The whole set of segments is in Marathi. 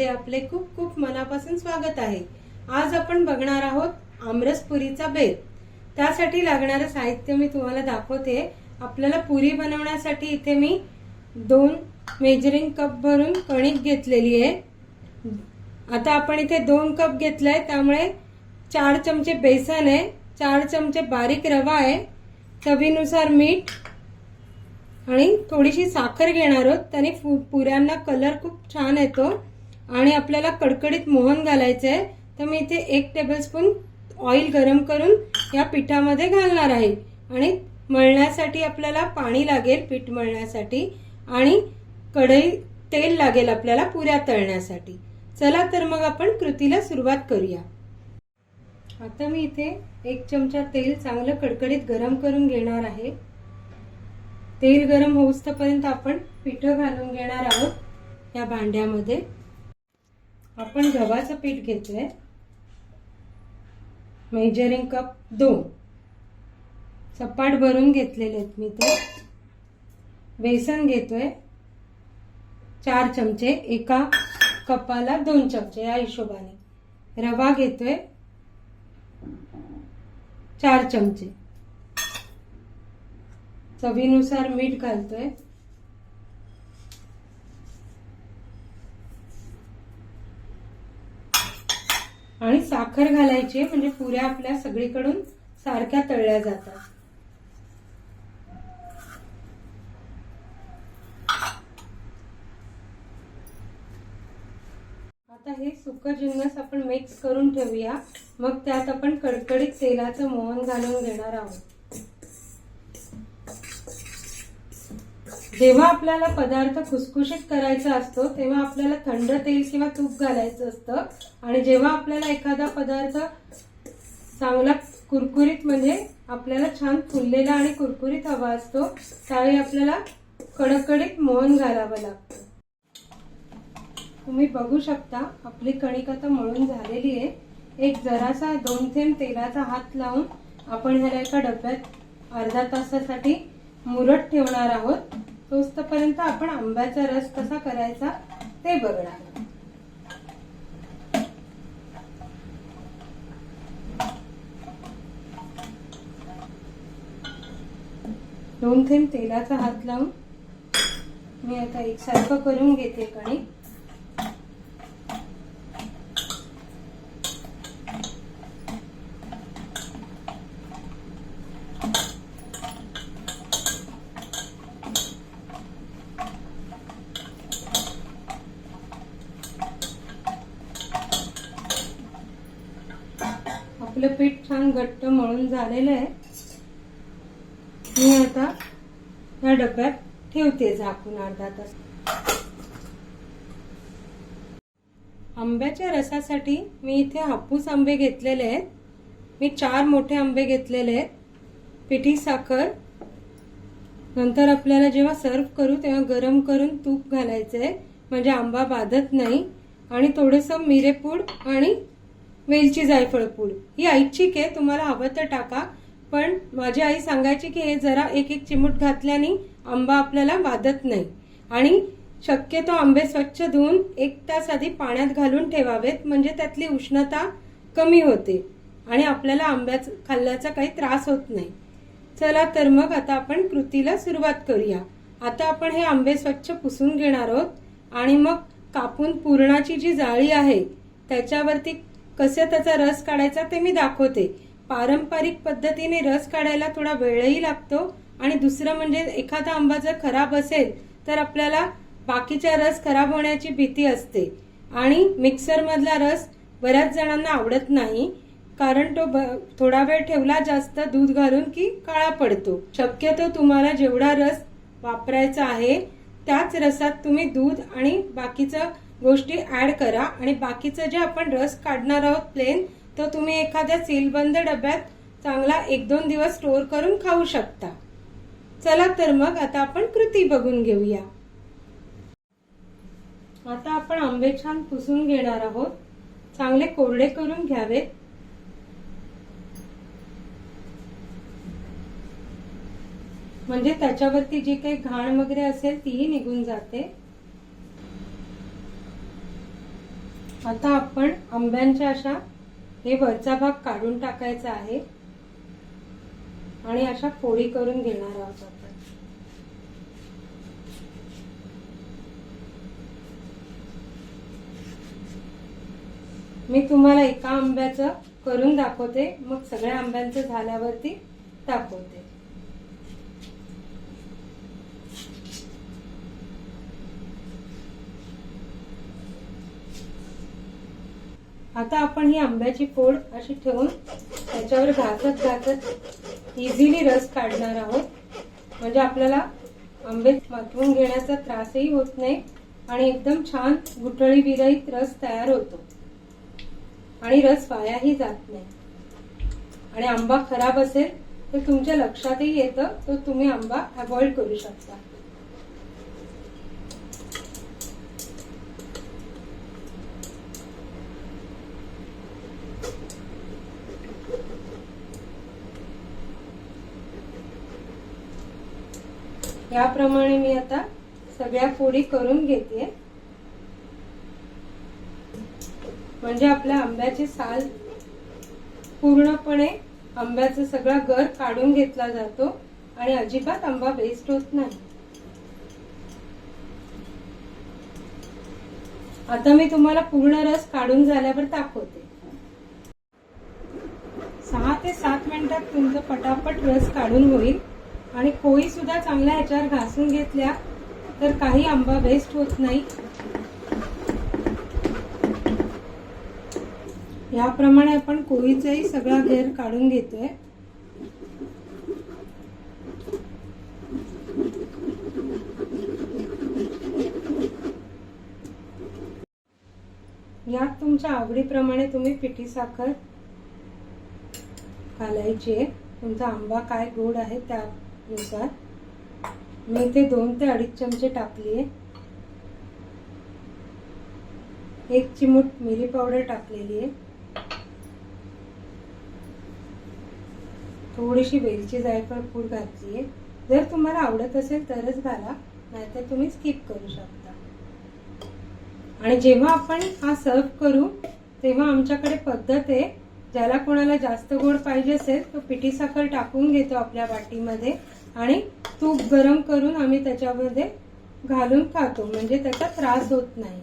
मध्ये आपले खूप खूप मनापासून स्वागत आहे. आज आपण बघणार आहोत आमरस पुरीचा बेत. त्यासाठी लागणारं साहित्य मी तुम्हाला दाखवते. आपल्याला पुरी बनवण्यासाठी इथे मी दोन मेजरिंग कप भरून कणिक घेतलेली आहे. आता आपण इथे दोन कप घेतलाय त्यामुळे चार चमचे बेसन आहे चार चमचे बारीक रवा आहे चवीनुसार मीठ आणि थोडीशी साखर घेणार आहोत. त्याने फु- पुऱ्यांना कलर खूप छान येतो. आणि आपल्याला कडकडीत मोहन घालायचं आहे तर मी इथे एक टेबलस्पून ऑइल गरम करून या पिठामध्ये घालणार आहे. आणि मळण्यासाठी आपल्याला पाणी लागेल पीठ मळण्यासाठी आणि कढई तेल लागेल आपल्याला पुऱ्या तळण्यासाठी. चला तर मग आपण कृतीला सुरुवात करूया. आता मी इथे एक चमचा तेल चांगलं कडकडीत गरम करून घेणार आहे. तेल गरम होऊस्तपर्यंत आपण पिठं घालून घेणार आहोत या भांड्यामध्ये. आपण गव्हाचं पीठ घेतोय मेजरिंग कप दोन. सपाट भरून घेतलेले आहेत मी ते. बेसन घेतोय. चार चमचे. एका कपाला दोन चमचे या हिशोबाने. रवा घेतोय. चार चमचे. चवीनुसार मीठ घालतोय. आणि साखर घालायची म्हणजे पुऱ्या आपल्या सगळीकडून सारख्या तळल्या जातात. आता हे सुक जिन्नस आपण मिक्स करून ठेवूया. मग त्यात आपण कडकडीत तेलाचं मोहन घालून घेणार आहोत. जेव्हा आपल्याला पदार्थ खुसखुशीत करायचा असतो तेव्हा आपल्याला थंड तेल किंवा तूप घालायचं असतं. आणि जेव्हा आपल्याला एखादा पदार्थ चांगला कुरकुरीत म्हणजे आपल्याला छान फुललेला आणि कुरकुरीत हवा असतो त्यावेळी आपल्याला कडकडीत मोहन घालावं लागतं. तुम्ही बघू शकता आपली कणिक आता मळून झालेली आहे. एक जरासा दोन थेंब तेलाचा हात लावून आपण ह्याला एका डब्यात अर्धा तासासाठी मुरट ठेवणार आहोत. तोचपर्यंत आपण आंब्याचा रस कसा करायचा ते बघणार. दोन थेंब तेलाचा हात लावून मी आता एकसारखं करून घेते कणिक आपलं पीठ छान घट्ट मळून झालेलं आहे. मी आता या डब्यात ठेवते झाकून अर्धा तास. आंब्याच्या रसासाठी मी इथे हापूस आंबे घेतलेले आहेत. मी चार मोठे आंबे घेतलेले आहेत. पिठी साखर. नंतर आपल्याला जेव्हा सर्व करू तेव्हा गरम करून तूप घालायचंय. म्हणजे आंबा बाधत नाही. आणि थोडंसं मिरेपूड आणि वेलची जायफळ पूड. ही ऐच्छिक आहे. तुम्हाला हवं तर टाका. पण माझी आई सांगायची की हे जरा एक एक चिमूट घातल्याने आंबा आपल्याला वादत नाही. आणि शक्यतो आंबे स्वच्छ धुवून एक तास आधी पाण्यात घालून ठेवावेत म्हणजे त्यातली उष्णता कमी होते आणि आपल्याला आंब्याच खाल्ल्याचा काही त्रास होत नाही. चला तर मग आता आपण कृतीला सुरुवात करूया. आता आपण हे आंबे स्वच्छ पुसून घेणार आहोत आणि मग कापून पुरणाची जी जाळी आहे त्याच्यावरती कसे त्याचा रस काढायचा ते मी दाखवते. पारंपरिक पद्धतीने रस काढायला थोडा वेळही लागतो आणि दुसरं म्हणजे एखादा आंबा जर खराब असेल तर आपल्याला बाकीचा रस खराब होण्याची भीती असते. आणि मिक्सरमधला रस बऱ्याच जणांना आवडत नाही कारण तो ब- थोडा वेळ ठेवला जास्त दूध घालून की काळा पडतो. शक्यतो तुम्हाला जेवढा रस वापरायचा आहे त्याच रसात तुम्ही दूध आणि बाकीचं गोष्टी ऍड करा आणि बाकीचं जे आपण रस काढणार आहोत प्लेन तर तुम्ही एखाद्या सीलबंद डब्यात चांगला एक दोन दिवस स्टोअर करून खाऊ शकता. चला तर मग आता आपण कृती बघून घेऊया. आता आपण आंबे छान पुसून घेणार आहोत. चांगले कोरडे करून घ्यावेत. म्हणजे त्याच्यावरती जी काही घाण वगैरे असेल तीही निघून जाते. आता आपण आंब्यांच्या अशा हे वरचा भाग काढून टाकायचा आहे. आणि अशा फोडी करून घेणार आहोत आपण. मी तुम्हाला एका आंब्याचं करून दाखवते. मग सगळ्या आंब्यांचं झाल्यावरती दाखवते. आता आपण ही आंब्याची फोड अशी ठेवून त्याच्यावर घासत घासत इझिली रस काढणार आहोत. म्हणजे आपल्याला आंबे मातवून घेण्याचा त्रासही होत नाही आणि एकदम छान गुठळी विरहित रस तयार होतो. आणि रस वायाही जात नाही. आणि आंबा खराब असेल तर तुमच्या लक्षातही येतं तर तुम्ही आंबा अवॉइड करू शकता. याप्रमाणे मी आता सगळ्या फोडी करून घेते म्हणजे आपल्या आंब्याची साल पूर्णपणे आंब्याचा सगळा गर काढून घेतला जातो आणि अजिबात आंबा वेस्ट होत नाही. आता मी तुम्हाला पूर्ण रस काढून झाल्यावर दाखवते. सहा ते सात मिनिटात तुमचं पटापट रस काढून होईल. आणि पोळी सुद्धा चांगल्या ह्याच्यावर घासून घेतल्या तर काही आंबा वेस्ट होत नाही. याप्रमाणे आपण कोळीचाही सगळा घेर काढून घेतोय. यात तुमच्या आवडीप्रमाणे तुम्ही पिठी साखर घालायची आहे. तुमचा आंबा काय गोड आहे त्या नुसार मी ते दोन ते अडीच चमचे टाकली आहे एक चिमूट मिरी पावडर टाकलेली आहे थोडीशी वेलची जायफळ पूड घातली आहे जर तुम्हाला आवडत असेल तरच घाला नाहीतर तुम्ही स्किप करू शकता. आणि जेव्हा आपण हा सर्व करू तेव्हा आमच्याकडे पद्धत आहे. ज्याला कोणाला जास्त गोड पाहिजे असेल तो पिठी साखर टाकून घेतो आपल्या वाटीमध्ये. आणि तूप गरम करून आम्ही त्याच्यामध्ये घालून खातो. म्हणजे त्याचा त्रास होत नाही.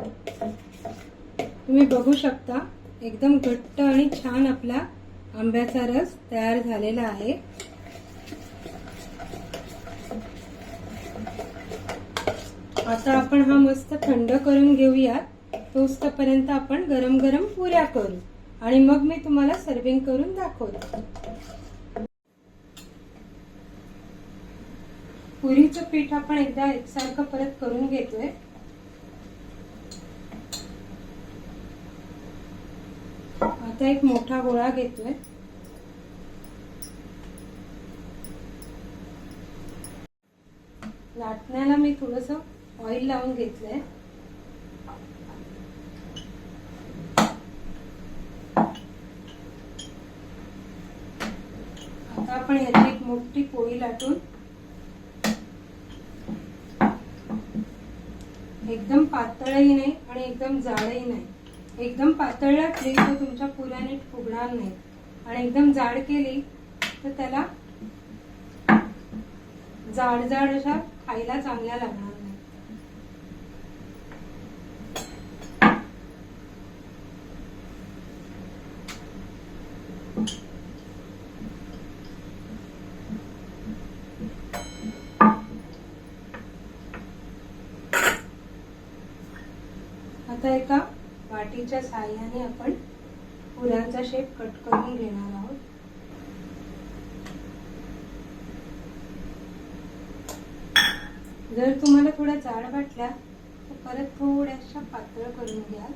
तुम्ही बघू शकता एकदम घट्ट आणि छान आपला आंब्याचा रस तयार झालेला आहे. आता आपण हा मस्त थंड करून घेऊयात. तोस्तपर्यंत आपण गरम गरम पुऱ्या करू. आणि मग मी तुम्हाला सर्विंग करून दाखवतो. पुरीचं पीठ आपण एकदा एकसारखं परत करून घेतोय. आता एक मोठा गोळा घेतोय. लाटण्याला मी थोडस ऑइल लावून घेतलंय. आता आपण याची एक मोठी पोळी लाटून एकदम पातळही नाही आणि एकदम जाडही नाही. एकदम पातळ लाटली तर तुमच्या पुऱ्या नीट फुगणार नाही. आणि एकदम जाड केली तर त्याला जाड जाड अशा खायला चांगल्या लागणार नाही. आता एका वाटीच्या साह्याने आपण फुलांचा शेप कट करून घेणार आहोत. जर तुम्हाला थोड्या जाड वाटल्या तर परत थोड्याशा पातळ करून घ्या.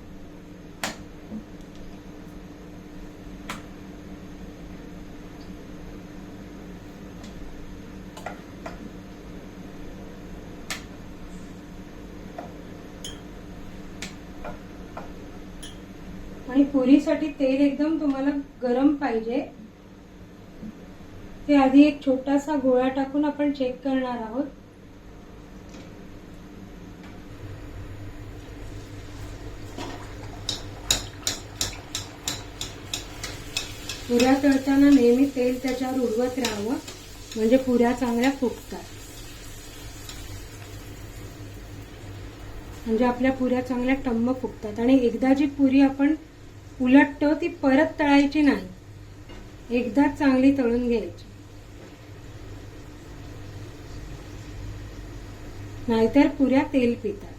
आणि पुरीसाठी तेल एकदम तुम्हाला गरम पाहिजे. ते आधी एक छोटासा गोळा टाकून आपण चेक करणार आहोत. पुऱ्या करताना नेहमी तेल त्याच्यावर उडवत राहावं म्हणजे पुऱ्या चांगल्या फुगतात. म्हणजे आपल्या पुऱ्या चांगल्या टम्म फुगतात. आणि एकदा जी पुरी आपण उलटतो ती परत तळायची नाही. एकदा चांगली तळून घ्यायची. नाहीतर पुऱ्या तेल पितात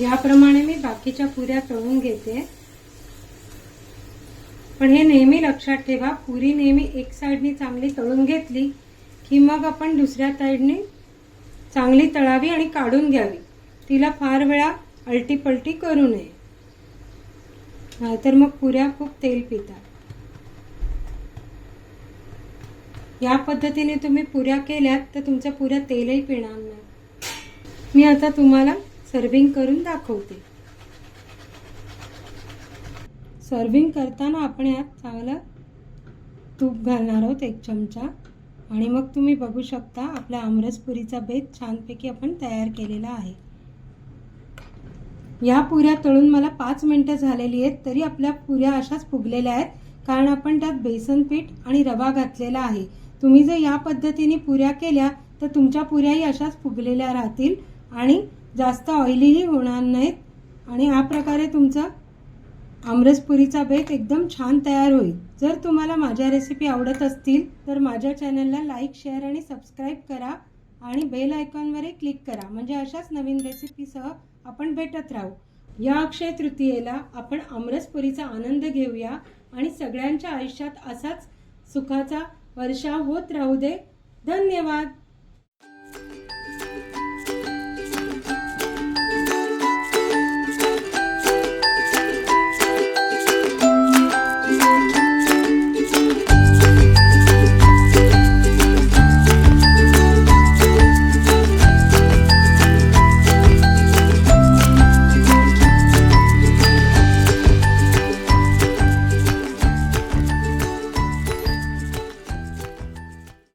याप्रमाणे मी बाकीच्या पुऱ्या तळून घेते. पण हे नेहमी लक्षात ठेवा पुरी नेहमी एक साईडनी चांगली तळून घेतली की मग आपण दुसऱ्या साईडने चांगली तळावी आणि काढून घ्यावी. तिला फार वेळा अलटीपलटी करू नये. नाहीतर मग पुऱ्या खूप तेल पितात. या पद्धतीने तुम्ही पुऱ्या केल्यात तर तुमच्या पुऱ्या तेलही पिणार नाही. मी आता तुम्हाला सर्विंग करून दाखवते. सर्विंग करताना आपण यात चांगलं तूप घालणार आहोत एक चमचा. आणि मग तुम्ही बघू शकता आपल्या आमरसपुरीचा बेत छानपैकी आपण तयार केलेला आहे. या पुऱ्या तळून मला पाच मिनटं झालेली आहेत तरी आपल्या पुऱ्या अशाच फुगलेल्या आहेत कारण आपण त्यात बेसन पीठ आणि रवा घातलेला आहे. तुम्ही जर या पद्धतीने पुऱ्या केल्या तर तुमच्या पुऱ्याही अशाच फुगलेल्या राहतील आणि जास्त ऑइलीही होणार नाहीत. आणि हा प्रकारे तुमचा आमरसपुरीचा बेत एकदम छान तयार होईल. जर तुम्हाला माझ्या रेसिपी आवडत असतील तर माझ्या चॅनलला लाईक शेअर आणि सबस्क्राईब करा. आणि बेल आयकॉनवरही क्लिक करा. म्हणजे अशाच नवीन रेसिपीसह आपण भेटत राहू. या अक्षय तृतीयेला आपण आमरसपुरीचा आनंद घेऊया. आणि सगळ्यांच्या आयुष्यात असाच सुखाचा वर्षाव होत राहू दे. धन्यवाद!